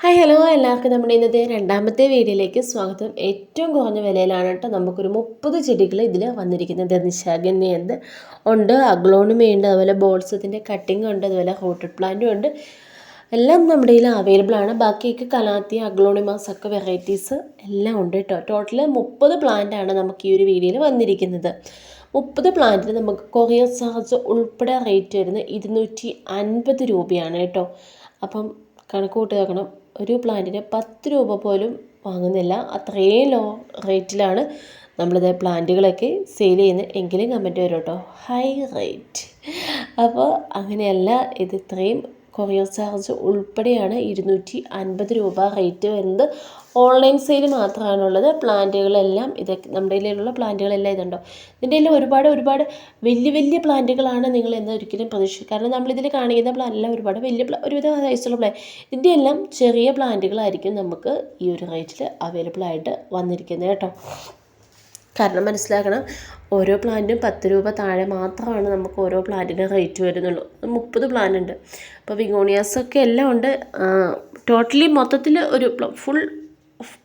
Hi hello എല്ലാവർക്കും നമ്മുടെ ഇന്നത്തെ രണ്ടാമത്തെ വീഡിയോയിലേക്ക് സ്വാഗതം. ഏറ്റവും കുറഞ്ഞ വിലയിലാണ് കേട്ടോ നമുക്കൊരു മുപ്പത് ചെടികൾ ഇതിൽ വന്നിരിക്കുന്നത്. നിശാഗന്ധിയുണ്ട് ഉണ്ട്? അഗ്ലോണിമയുണ്ട് അതുപോലെ ബോൾസത്തിന്റെ കട്ടിംഗ് ഉണ്ട് അതുപോലെ ഹോട്ടഡ് പ്ലാന്റും ഉണ്ട്. എല്ലാം നമ്മുടെ കയ്യിൽ അവൈലബിൾ ആണ്. ബാക്കിയൊക്കെ കലാത്തി അഗ്ലോണിമാസ് ഒക്കെ വെറൈറ്റീസ് എല്ലാം ഉണ്ട് കേട്ടോ. ടോട്ടൽ മുപ്പത് പ്ലാന്റ് ആണ് നമുക്ക് ഈ ഒരു വീഡിയോയിൽ വന്നിരിക്കുന്നത്. മുപ്പത് പ്ലാന്റിന് നമുക്ക് കൊറിയർ ചാർജ് ഉൾപ്പെടെ റേറ്റ് വരുന്നത് ഇരുന്നൂറ്റി അൻപത് രൂപയാണ് കേട്ടോ. അപ്പം കണക്ക് കൂട്ടി നോക്കണം. ഒരു പ്ലാന്റിന് പത്ത് രൂപ പോലും വാങ്ങുന്നില്ല. അത്രയും ലോ റേറ്റിലാണ് നമ്മളിത് പ്ലാന്റുകളൊക്കെ സെയിൽ ചെയ്യുന്നത് എങ്കിലും കമന്റ് വരും കേട്ടോ ഹൈ റേറ്റ് അപ്പോൾ അങ്ങനെയല്ല ഇത് ഇത്രയും കൊറിയർ ചാർജ് ഉൾപ്പെടെയാണ് ഇരുന്നൂറ്റി അൻപത് രൂപ റേറ്റ് വരുന്നത്. ഓൺലൈൻ സെയിൽ മാത്രമാണുള്ളത്. പ്ലാന്റുകളെല്ലാം ഇതൊക്കെ നമ്മുടെ കയ്യിലുള്ള പ്ലാന്റുകളെല്ലാം ഇതുണ്ടോ? ഇതിന്റെ എല്ലാം ഒരുപാട് ഒരുപാട് വലിയ വലിയ പ്ലാന്റുകളാണ് നിങ്ങൾ എന്ന് ഒരിക്കലും പ്രതീക്ഷിക്കുക കാരണം നമ്മളിതിൽ കാണിക്കുന്ന പ്ലാന്റെല്ലാം ഒരുപാട് വലിയ ഒരുവിധ സൈസുള്ള പ്ലാൻ ഇതിന്റെ എല്ലാം ചെറിയ പ്ലാന്റുകളായിരിക്കും നമുക്ക് ഈ ഒരു റേറ്റിൽ അവൈലബിൾ ആയിട്ട് വന്നിരിക്കുന്നത് കേട്ടോ. കാരണം മനസ്സിലാക്കണം ഓരോ പ്ലാന്റും പത്ത് രൂപ താഴെ മാത്രമാണ് നമുക്ക് ഓരോ പ്ലാന്റിന് റേറ്റ് വരുന്നുള്ളൂ. മുപ്പത് പ്ലാൻ ഉണ്ട്. അപ്പോൾ വിഗോണിയാസൊക്കെ എല്ലാം ഉണ്ട്. ടോട്ടലി മൊത്തത്തിൽ ഒരു ഫുൾ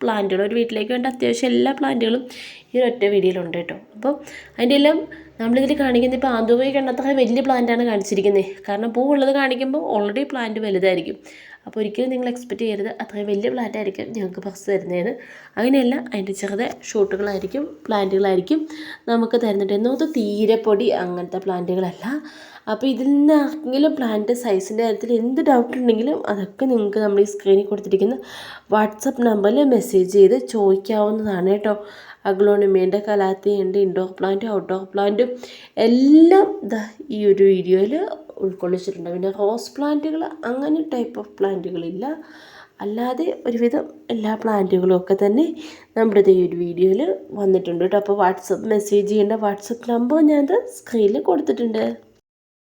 പ്ലാന്റുകൾ. ഒരു വീട്ടിലേക്ക് വേണ്ട അത്യാവശ്യം എല്ലാ പ്ലാന്റുകളും ഈ ഒറ്റ വീഡിയോയിലുണ്ട് കേട്ടോ. അപ്പോൾ അതിന്റെ എല്ലാം നമ്മളിതിൽ കാണിക്കുന്നത് ഇപ്പോൾ ആന്തൂവി കണ്ടത്ര വലിയ പ്ലാന്റാണ് കാണിച്ചിരിക്കുന്നത് കാരണം പൂവുള്ളത് കാണിക്കുമ്പോൾ ഓൾറെഡി പ്ലാന്റ് വലുതായിരിക്കും. അപ്പോൾ ഒരിക്കലും നിങ്ങൾ എക്സ്പെക്റ്റ് ചെയ്യരുത്. അത്രയും വലിയ പ്ലാന്റ് ആയിരിക്കും ഞങ്ങൾക്ക് ഫസ്റ്റ് തരുന്നതെന്ന് അങ്ങനെയല്ല അതിന്റെ ചെറുതെ ഷൂട്ടുകളായിരിക്കും പ്ലാന്റുകളായിരിക്കും നമുക്ക് തരുന്നുണ്ട്. തീരെ പൊടി അങ്ങനത്തെ പ്ലാന്റുകളല്ല അപ്പോൾ ഇതിൽ നിന്ന് ആർക്കെങ്കിലും പ്ലാന്റ് സൈസിന്റെ കാര്യത്തിൽ എന്ത് ഡൗട്ട് ഉണ്ടെങ്കിലും അതൊക്കെ നിങ്ങൾക്ക് നമ്മൾ ഈ സ്ക്രീനിൽ കൊടുത്തിരിക്കുന്ന വാട്സപ്പ് നമ്പറിൽ മെസ്സേജ് ചെയ്ത് ചോദിക്കാവുന്നതാണ് കേട്ടോ. അഗ്ലോണിമേന്റെ കലാത്തിയുണ്ട് ഇൻഡോർ പ്ലാന്റും ഔട്ട്ഡോർ പ്ലാന്റും എല്ലാം ഈ ഒരു വീഡിയോയിൽ ഉൾക്കൊള്ളിച്ചിട്ടുണ്ട്. പിന്നെ റോസ് പ്ലാന്റുകൾ അങ്ങനെ ടൈപ്പ് ഓഫ് പ്ലാന്റുകളില്ല. അല്ലാതെ ഒരുവിധം എല്ലാ പ്ലാന്റുകളും ഒക്കെ തന്നെ നമ്മുടെ ഈ ഒരു വീഡിയോയിൽ വന്നിട്ടുണ്ട് കേട്ടോ. അപ്പോൾ വാട്സപ്പ് മെസ്സേജ് ചെയ്യേണ്ട വാട്സപ്പ് നമ്പർ ഞാനത് സ്ക്രീനിൽ കൊടുത്തിട്ടുണ്ട്.